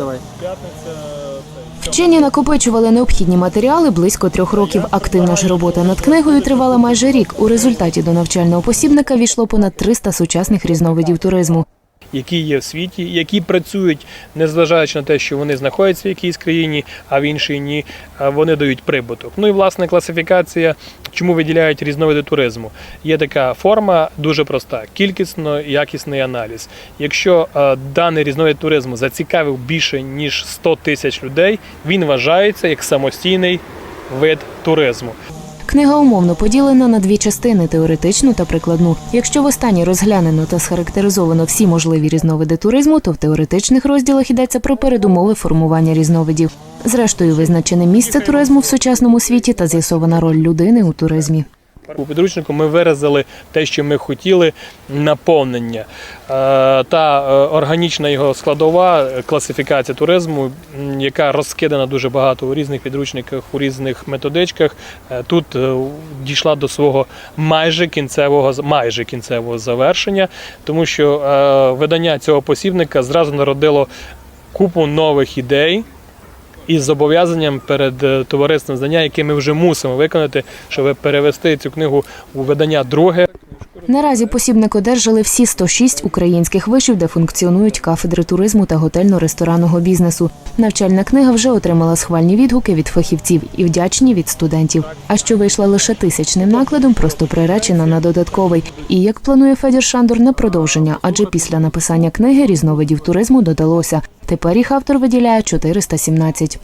давай. Вчені накопичували необхідні матеріали близько трьох років. Активна ж робота над книгою тривала майже рік. У результаті до навчального посібника війшло понад 300 сучасних різновидів туризму. Які є в світі, які працюють, незважаючи на те, що вони знаходяться в якійсь країні, а в іншій ні, вони дають прибуток. Ну і власне класифікація, чому виділяють різновиди туризму. Є така форма дуже проста: кількісно якісний аналіз. Якщо е, даний різновид туризму зацікавив більше ніж 100 тисяч людей, він вважається як самостійний вид туризму. Книга умовно поділена на дві частини теоретичну та прикладну. Якщо в останній розглянено та схарактеризовано всі можливі різновиди туризму, то в теоретичних розділах йдеться про передумови формування різновидів. Зрештою, визначене місце туризму в сучасному світі та з'ясована роль людини у туризмі. У підручнику ми виразили те, що ми хотіли, наповнення. Е, Та е, органічна його складова е, класифікація туризму, яка розкидана дуже багато у різних підручниках, у різних методичках, тут дійшла до свого майже кінцевого майже кінцевого завершення, тому що видання цього посібника зразу народило купу нових ідей із зобов'язанням перед е, товариством знання, яке ми вже мусимо виконати, щоб перевести цю книгу у видання друге. Наразі посібник одержали всі 106 українських вишів, де функціонують кафедри туризму та готельно-ресторанного бізнесу. Навчальна книга вже отримала схвальні відгуки від фахівців і вдячні від студентів. А що вийшла лише тисячним накладом, просто приречена на додатковий. І як планує Федір Шандор на продовження, адже після написання книги різновидів туризму додалося. Тепер їх автор виділяє 417.